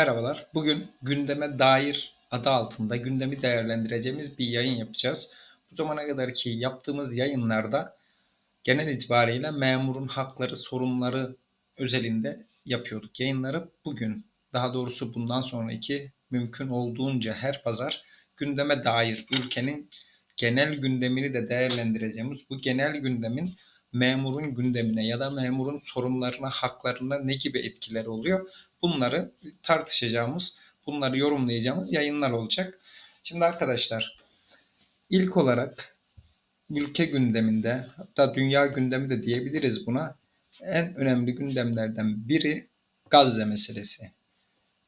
Merhabalar. Bugün gündeme dair adı altında gündemi değerlendireceğimiz bir yayın yapacağız. Bu zamana kadarki yaptığımız yayınlarda genel itibariyle memurun hakları, sorunları özelinde yapıyorduk yayınları. Bugün daha doğrusu bundan sonraki mümkün olduğunca her pazar gündeme dair ülkenin genel gündemini de değerlendireceğimiz bu genel gündemin memurun gündemine ya da memurun sorunlarına, haklarına ne gibi etkileri oluyor? Bunları tartışacağımız, bunları yorumlayacağımız yayınlar olacak. Şimdi arkadaşlar ilk olarak ülke gündeminde hatta dünya gündemi de diyebiliriz buna. En önemli gündemlerden biri Gazze meselesi.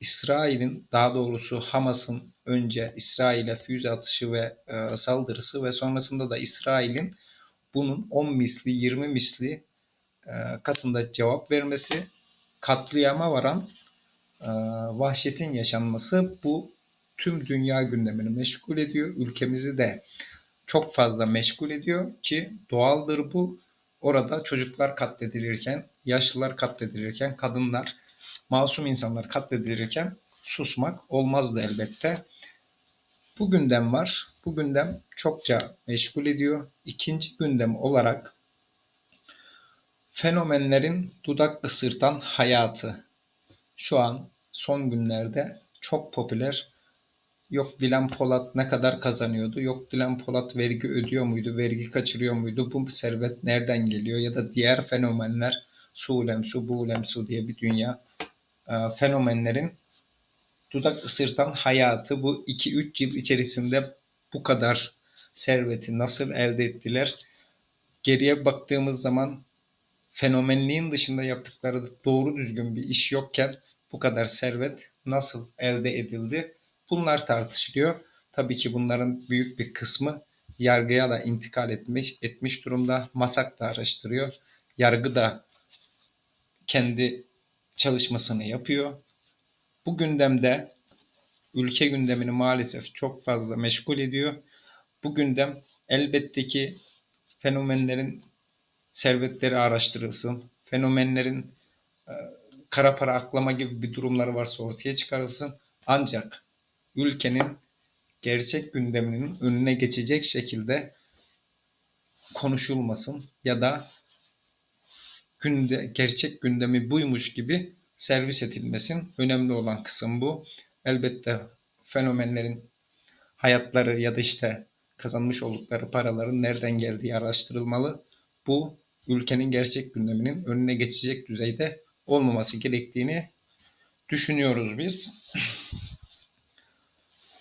İsrail'in daha doğrusu Hamas'ın önce İsrail'e füze atışı ve e, saldırısı ve sonrasında da İsrail'in bunun 10 misli 20 misli e, katında cevap vermesi katliama varan e, vahşetin yaşanması bu tüm dünya gündemini meşgul ediyor. Ülkemizi de çok fazla meşgul ediyor ki doğaldır bu. Orada çocuklar katledilirken, yaşlılar katledilirken, kadınlar, masum insanlar katledilirken susmak olmazdı elbette. Bu gündem var. Bu gündem çokça meşgul ediyor. İkinci gündem olarak fenomenlerin dudak ısırtan hayatı. Şu an son günlerde çok popüler. Yok Dilan Polat ne kadar kazanıyordu? Yok Dilan Polat vergi ödüyor muydu? Vergi kaçırıyor muydu? Bu servet nereden geliyor? Ya da diğer fenomenler Sulemsu, Bulemsu diye bir dünya e, fenomenlerin dudak ısırtan hayatı bu 2-3 yıl içerisinde bu kadar serveti nasıl elde ettiler? Geriye baktığımız zaman fenomenliğin dışında yaptıkları doğru düzgün bir iş yokken bu kadar servet nasıl elde edildi? Bunlar tartışılıyor. Tabii ki bunların büyük bir kısmı yargıya da intikal etmiş, etmiş durumda. Masak da araştırıyor. Yargı da kendi çalışmasını yapıyor. Bu gündemde ülke gündemini maalesef çok fazla meşgul ediyor. Bu gündem elbette ki fenomenlerin servetleri araştırılsın. Fenomenlerin e, kara para aklama gibi bir durumları varsa ortaya çıkarılsın. Ancak ülkenin gerçek gündeminin önüne geçecek şekilde konuşulmasın ya da günde gerçek gündemi buymuş gibi servis edilmesin. Önemli olan kısım bu. Elbette fenomenlerin hayatları ya da işte kazanmış oldukları paraların nereden geldiği araştırılmalı. Bu ülkenin gerçek gündeminin önüne geçecek düzeyde olmaması gerektiğini düşünüyoruz biz.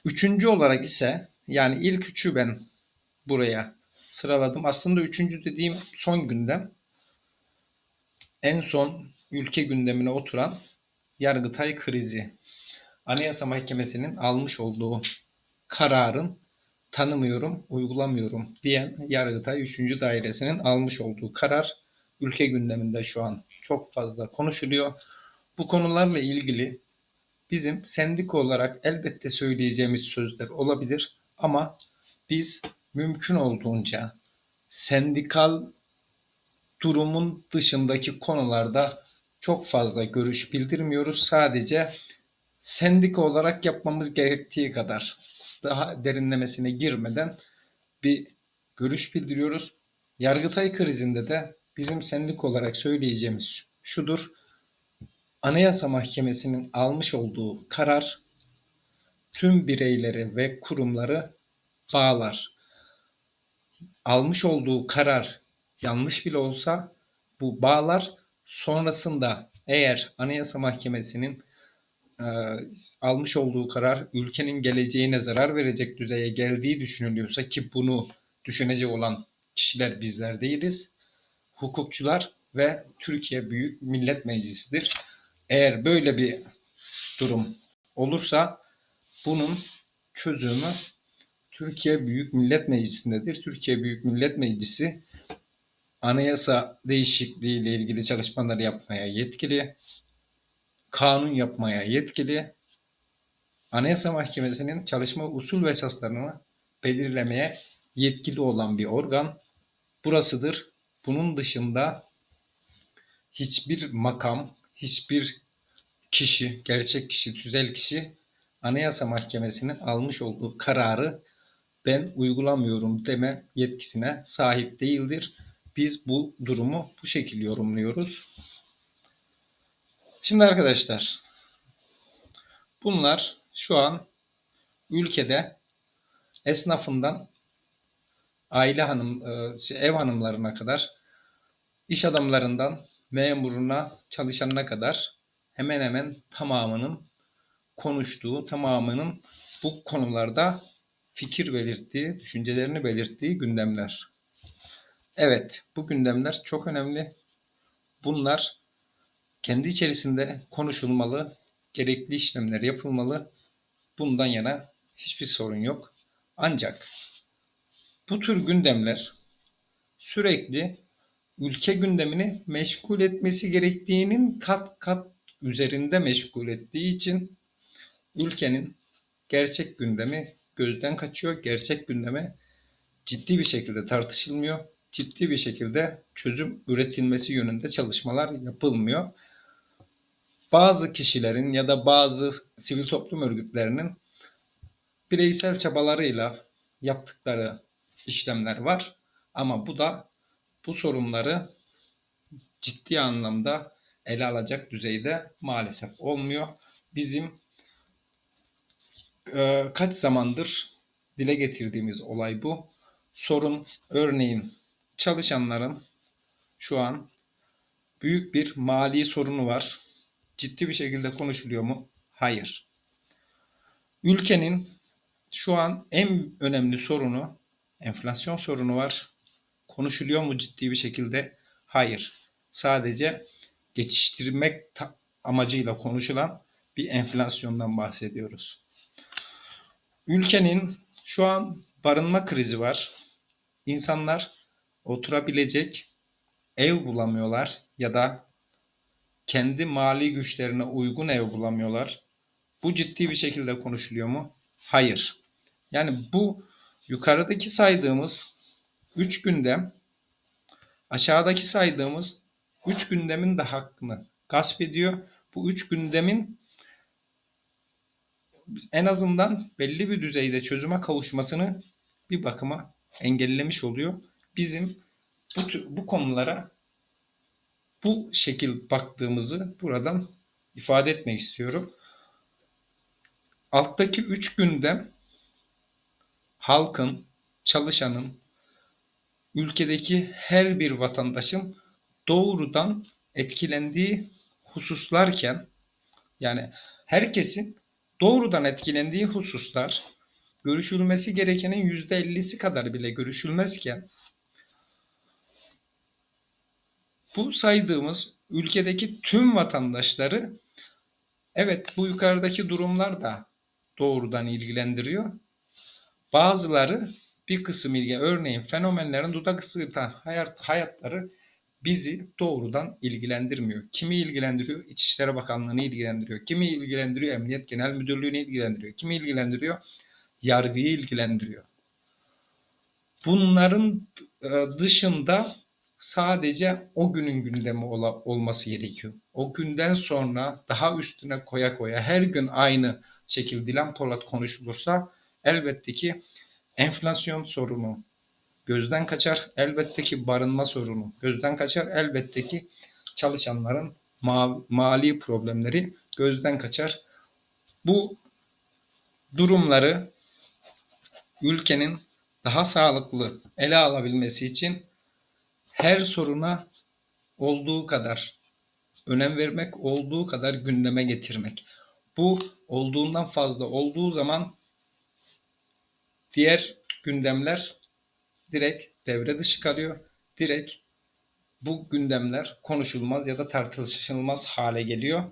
Üçüncü olarak ise yani ilk üçü ben buraya sıraladım. Aslında üçüncü dediğim son gündem. En son ülke gündemine oturan Yargıtay krizi. Anayasa Mahkemesi'nin almış olduğu kararın tanımıyorum, uygulamıyorum diyen Yargıtay 3. Dairesi'nin almış olduğu karar ülke gündeminde şu an çok fazla konuşuluyor. Bu konularla ilgili bizim sendika olarak elbette söyleyeceğimiz sözler olabilir ama biz mümkün olduğunca sendikal durumun dışındaki konularda çok fazla görüş bildirmiyoruz. Sadece sendika olarak yapmamız gerektiği kadar daha derinlemesine girmeden bir görüş bildiriyoruz. Yargıtay krizinde de bizim sendik olarak söyleyeceğimiz şudur. Anayasa Mahkemesi'nin almış olduğu karar tüm bireyleri ve kurumları bağlar. Almış olduğu karar yanlış bile olsa bu bağlar sonrasında eğer Anayasa Mahkemesi'nin e, almış olduğu karar ülkenin geleceğine zarar verecek düzeye geldiği düşünülüyorsa ki bunu düşünecek olan kişiler bizler değiliz. Hukukçular ve Türkiye Büyük Millet Meclisi'dir. Eğer böyle bir durum olursa bunun çözümü Türkiye Büyük Millet Meclisi'ndedir. Türkiye Büyük Millet Meclisi anayasa değişikliği ile ilgili çalışmaları yapmaya yetkili kanun yapmaya yetkili, Anayasa Mahkemesi'nin çalışma usul ve esaslarını belirlemeye yetkili olan bir organ burasıdır. Bunun dışında hiçbir makam, hiçbir kişi, gerçek kişi, tüzel kişi Anayasa Mahkemesi'nin almış olduğu kararı ben uygulamıyorum deme yetkisine sahip değildir. Biz bu durumu bu şekilde yorumluyoruz. Şimdi arkadaşlar bunlar şu an ülkede esnafından aile hanım e, şey, ev hanımlarına kadar iş adamlarından memuruna çalışanına kadar hemen hemen tamamının konuştuğu, tamamının bu konularda fikir belirttiği, düşüncelerini belirttiği gündemler. Evet, bu gündemler çok önemli. Bunlar kendi içerisinde konuşulmalı, gerekli işlemler yapılmalı. Bundan yana hiçbir sorun yok. Ancak bu tür gündemler sürekli ülke gündemini meşgul etmesi gerektiğinin kat kat üzerinde meşgul ettiği için ülkenin gerçek gündemi gözden kaçıyor. Gerçek gündeme ciddi bir şekilde tartışılmıyor. Ciddi bir şekilde çözüm üretilmesi yönünde çalışmalar yapılmıyor. Bazı kişilerin ya da bazı sivil toplum örgütlerinin bireysel çabalarıyla yaptıkları işlemler var. Ama bu da bu sorunları ciddi anlamda ele alacak düzeyde maalesef olmuyor. Bizim e, kaç zamandır dile getirdiğimiz olay bu. Sorun örneğin çalışanların şu an büyük bir mali sorunu var. Ciddi bir şekilde konuşuluyor mu? Hayır. Ülkenin şu an en önemli sorunu enflasyon sorunu var. Konuşuluyor mu ciddi bir şekilde? Hayır. Sadece geçiştirmek amacıyla konuşulan bir enflasyondan bahsediyoruz. Ülkenin şu an barınma krizi var. İnsanlar oturabilecek ev bulamıyorlar ya da kendi mali güçlerine uygun ev bulamıyorlar. Bu ciddi bir şekilde konuşuluyor mu? Hayır. Yani bu yukarıdaki saydığımız 3 gündem aşağıdaki saydığımız 3 gündemin de hakkını gasp ediyor. Bu 3 gündemin en azından belli bir düzeyde çözüme kavuşmasını bir bakıma engellemiş oluyor. Bizim bu, bu konulara bu şekil baktığımızı buradan ifade etmek istiyorum. Alttaki üç gündem halkın, çalışanın, ülkedeki her bir vatandaşın doğrudan etkilendiği hususlarken yani herkesin doğrudan etkilendiği hususlar görüşülmesi gerekenin %50'si kadar bile görüşülmezken bu saydığımız ülkedeki tüm vatandaşları evet bu yukarıdaki durumlar da doğrudan ilgilendiriyor. Bazıları bir kısım ilgi örneğin fenomenlerin dudak ısırtan hayat, hayatları bizi doğrudan ilgilendirmiyor. Kimi ilgilendiriyor? İçişleri Bakanlığı'nı ilgilendiriyor. Kimi ilgilendiriyor? Emniyet Genel Müdürlüğü'nü ilgilendiriyor. Kimi ilgilendiriyor? Yargıyı ilgilendiriyor. Bunların e, dışında sadece o günün gündemi olması gerekiyor. O günden sonra daha üstüne koya koya her gün aynı şekilde Dilan Polat konuşulursa elbette ki enflasyon sorunu, gözden kaçar. Elbette ki barınma sorunu gözden kaçar. Elbette ki çalışanların ma mali problemleri gözden kaçar. Bu durumları ülkenin daha sağlıklı ele alabilmesi için her soruna olduğu kadar önem vermek, olduğu kadar gündeme getirmek. Bu olduğundan fazla olduğu zaman diğer gündemler direkt devre dışı kalıyor. Direkt bu gündemler konuşulmaz ya da tartışılmaz hale geliyor.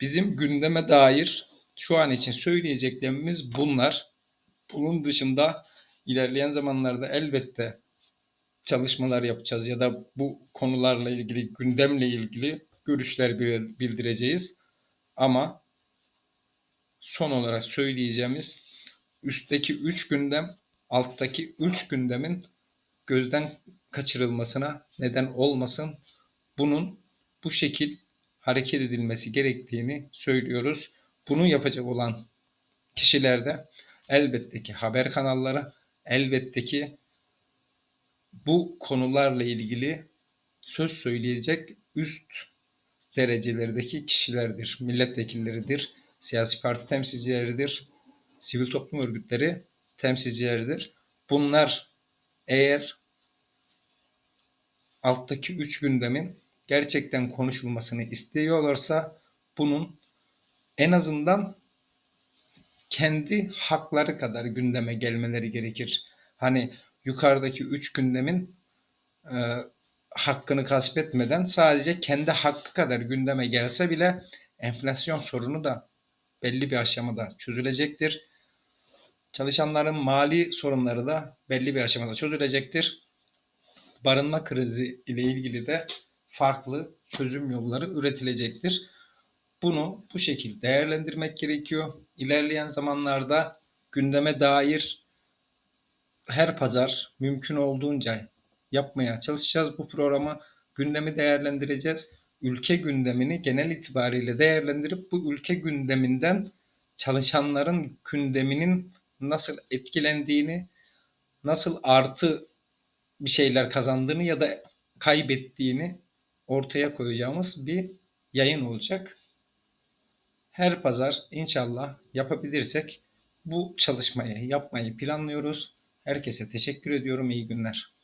Bizim gündeme dair şu an için söyleyeceklerimiz bunlar. Bunun dışında ilerleyen zamanlarda elbette çalışmalar yapacağız ya da bu konularla ilgili gündemle ilgili görüşler bildireceğiz. Ama son olarak söyleyeceğimiz üstteki 3 gündem alttaki 3 gündemin gözden kaçırılmasına neden olmasın. Bunun bu şekil hareket edilmesi gerektiğini söylüyoruz. Bunu yapacak olan kişiler de elbette ki haber kanalları, elbette ki bu konularla ilgili söz söyleyecek üst derecelerdeki kişilerdir. Milletvekilleridir, siyasi parti temsilcileridir, sivil toplum örgütleri temsilcileridir. Bunlar eğer alttaki üç gündemin gerçekten konuşulmasını istiyorlarsa bunun en azından kendi hakları kadar gündeme gelmeleri gerekir. Hani yukarıdaki üç gündemin e, hakkını gasp etmeden sadece kendi hakkı kadar gündeme gelse bile enflasyon sorunu da belli bir aşamada çözülecektir. Çalışanların mali sorunları da belli bir aşamada çözülecektir. Barınma krizi ile ilgili de farklı çözüm yolları üretilecektir. Bunu bu şekilde değerlendirmek gerekiyor. İlerleyen zamanlarda gündeme dair her pazar mümkün olduğunca yapmaya çalışacağız bu programı. Gündemi değerlendireceğiz. Ülke gündemini genel itibariyle değerlendirip bu ülke gündeminden çalışanların gündeminin nasıl etkilendiğini, nasıl artı bir şeyler kazandığını ya da kaybettiğini ortaya koyacağımız bir yayın olacak. Her pazar inşallah yapabilirsek bu çalışmayı yapmayı planlıyoruz. Herkese teşekkür ediyorum. İyi günler.